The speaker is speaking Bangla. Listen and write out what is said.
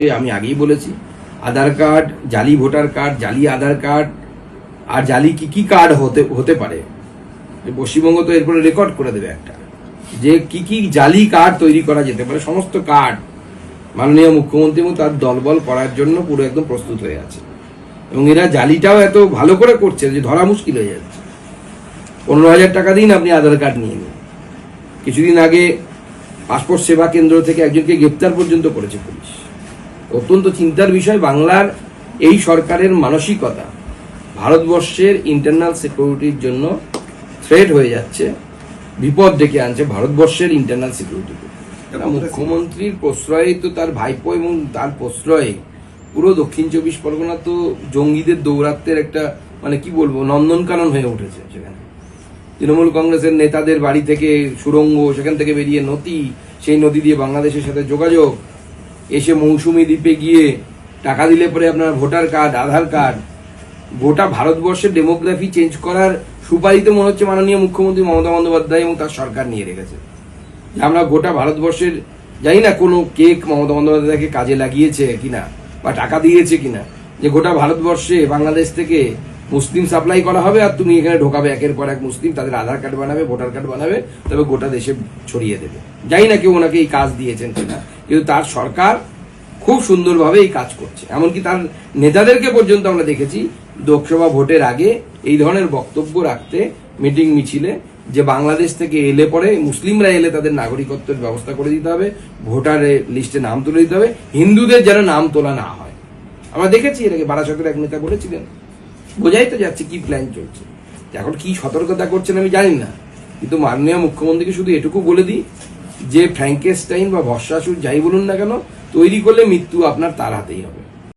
আমি আগেই বলেছি, আধার কার্ড, জালি ভোটার কার্ড, জালি আধার কার্ড, আর জালি কি কি কার্ড হতে হতে পারে? পশ্চিমবঙ্গ তো এরপরে রেকর্ড করে দেবে একটা, যে কি কি জালি কার্ড তৈরি করা যেতে পারে, সমস্ত কার্ড মাননীয় মুখ্যমন্ত্রী এবং তার দলবল করার জন্য পুরো একদম প্রস্তুত হয়ে আছে। এবং এরা জালিটাও এত ভালো করে করছে যে ধরা মুশকিল হয়ে যাচ্ছে। পনেরো হাজার টাকা দিন আপনি আধার কার্ড নিয়ে নিন। কিছুদিন আগে পাসপোর্ট সেবা কেন্দ্র থেকে একজনকে গ্রেপ্তার পর্যন্ত করেছে পুলিশ। অত্যন্ত চিন্তার বিষয় বাংলার এই সরকারের মানসিকতা। ভারতবর্ষের ইন্টারনাল সিকিউরিটির জন্য থ্রেট হয়ে যাচ্ছে বিপদ ডেকে আনছে ভারতবর্ষের ইন্টারনাল সিকিউরিটিকে মুখ্যমন্ত্রীর প্রশ্রয়ে তো তার ভাইপো এবং তার প্রশ্রয়ে পুরো দক্ষিণ চব্বিশ পরগনা তো জঙ্গিদের দৌরাত্মের একটা মানে কি বলব নন্দনকানন হয়ে উঠেছে সেখানে। তৃণমূল কংগ্রেসের নেতাদের বাড়ি থেকে সুড়ঙ্গ সেখান থেকে বেরিয়ে নদী সেই নদী দিয়ে বাংলাদেশের সাথে যোগাযোগ এসে মৌসুমি দ্বীপে গিয়ে টাকা দিলে পরে আপনার ভোটার কার্ড, আধার কার্ড। গোটা ভারতবর্ষের ডেমোগ্রাফি চেঞ্জ করার সুপারিত মনে হচ্ছে মাননীয় মুখ্যমন্ত্রী মমতা বন্দ্যোপাধ্যায় এবং তার সরকার নিয়ে রেখেছে। আমরা গোটা ভারতবর্ষের, জানি না কোনো কেক মমতা বন্দ্যোপাধ্যায়কে কাজে লাগিয়েছে কিনা বা টাকা দিয়েছে কিনা, যে গোটা ভারতবর্ষে বাংলাদেশ থেকে মুসলিম সাপ্লাই করা হবে আর তুমি এখানে ঢোকাবে একের পর এক মুসলিম, তাদের আধার কার্ড বানাবে, ভোটার কার্ড বানাবে, তবে গোটা দেশে ছড়িয়ে দেবে। জানি না কেউ ওনাকে এই কাজ দিয়েছেন কিনা। কিন্তু তার সরকার খুব সুন্দরভাবে এই কাজ করছে। এমনকি তার নেতাদেরকে পর্যন্ত আমরা দেখেছি লোকসভা ভোটের আগে এই ধরনের বক্তব্য রাখতে, মিটিং মিছিলে, যে বাংলাদেশ থেকে এলে পরে মুসলিমরা এলে তাদের নাগরিকত্বের ব্যবস্থা করে দিতে হবে ভোটার লিস্টে নাম তুলে দিতে হবে, হিন্দুদের যেন নাম তোলা না হয়। আমরা দেখেছি এটাকে আগে বারাসতের এক নেতা বলেছিলেন, বোঝাই তো যাচ্ছে কি প্ল্যান চলছে। এখন কি সতর্কতা করছেন আমি জানি না, কিন্তু মাননীয় মুখ্যমন্ত্রীকে শুধু এটুকু বলে দিই যে ফ্র্যাঙ্কেস্টাইন বা ভস্মাসুর যাই বলুন না কেন, তৈরি করলে মৃত্যু আপনার তার হাতেই হবে।